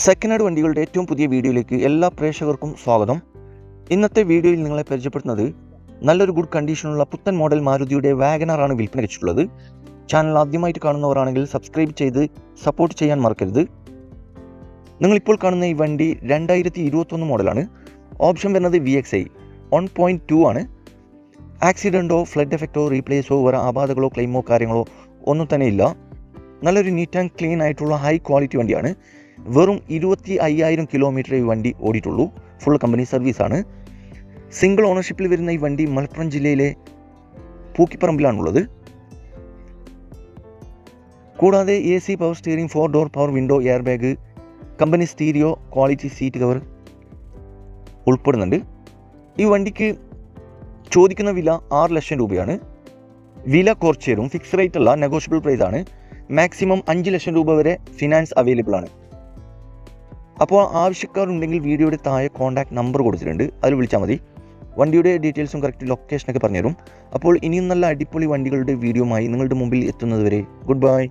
Second hand വണ്ടികളുടെ ഏറ്റവും പുതിയ വീഡിയോയിലേക്ക് എല്ലാ പ്രേക്ഷകർക്കും സ്വാഗതം. ഇന്നത്തെ വീഡിയോയിൽ നിങ്ങളെ പരിചയപ്പെടുത്തുന്നത് നല്ലൊരു ഗുഡ് കണ്ടീഷനുള്ള പുത്തൻ മോഡൽ മാരുതിയുടെ വാഗനറാണ് വിൽപ്പന വെച്ചിട്ടുള്ളത് ചാനൽ ആദ്യമായിട്ട് കാണുന്നവരാണെങ്കിൽ സബ്സ്ക്രൈബ് ചെയ്ത് സപ്പോർട്ട് ചെയ്യാൻ മറക്കരുത്. നിങ്ങളിപ്പോൾ കാണുന്ന ഈ വണ്ടി രണ്ടായിരത്തി ഇരുപത്തൊന്ന് മോഡലാണ് ഓപ്ഷൻ വരുന്നത് V X I one point two ആണ്. ആക്സിഡന്റോ ഫ്ലഡ് എഫക്റ്റോ റീപ്ലേസോ വേറെ ആപാതകളോ ക്ലെയിമോ കാര്യങ്ങളോ ഒന്നും തന്നെ ഇല്ല. നല്ലൊരു നീറ്റ് ആൻഡ് ക്ലീൻ ആയിട്ടുള്ള ഹൈ ക്വാളിറ്റി വണ്ടിയാണ്. വെറും ഇരുപത്തി അയ്യായിരം കിലോമീറ്റർ ഈ വണ്ടി ഓടിയിട്ടുള്ളൂ. ഫുൾ കമ്പനി സർവീസാണ് സിംഗിൾ ഓണർഷിപ്പിൽ വരുന്ന ഈ വണ്ടി മലപ്പുറം ജില്ലയിലെ പൂക്കിപ്പറമ്പിലാണുള്ളത്. കൂടാതെ A C power steering four door power window air bag company stereo quality seat cover ഉൾപ്പെടുന്നുണ്ട്. ഈ വണ്ടിക്ക് ചോദിക്കുന്ന വില ആറ് ലക്ഷം രൂപയാണ്. വില കുറച്ച് തരും ഫിക്സ് റേറ്റ് അല്ല നെഗോഷ്യബിൾ പ്രൈസ് ആണ്. മാക്സിമം അഞ്ച് ലക്ഷം രൂപ വരെ ഫിനാൻസ് അവൈലബിൾ ആണ്. അപ്പോൾ ആവശ്യക്കാരുണ്ടെങ്കിൽ വീഡിയോയുടെ താഴെ കോൺടാക്ട് നമ്പർ കൊടുത്തിട്ടുണ്ട്. അതിൽ വിളിച്ചാൽ മതി. വണ്ടിയുടെ ഡീറ്റെയിൽസും കറക്റ്റ് ലൊക്കേഷനൊക്കെ പറഞ്ഞുതരും. അപ്പോൾ ഇനിയും നല്ല അടിപൊളി വണ്ടികളുടെ വീഡിയോമായി നിങ്ങളുടെ മുമ്പിൽ എത്തുന്നതുവരെ ഗുഡ് ബൈ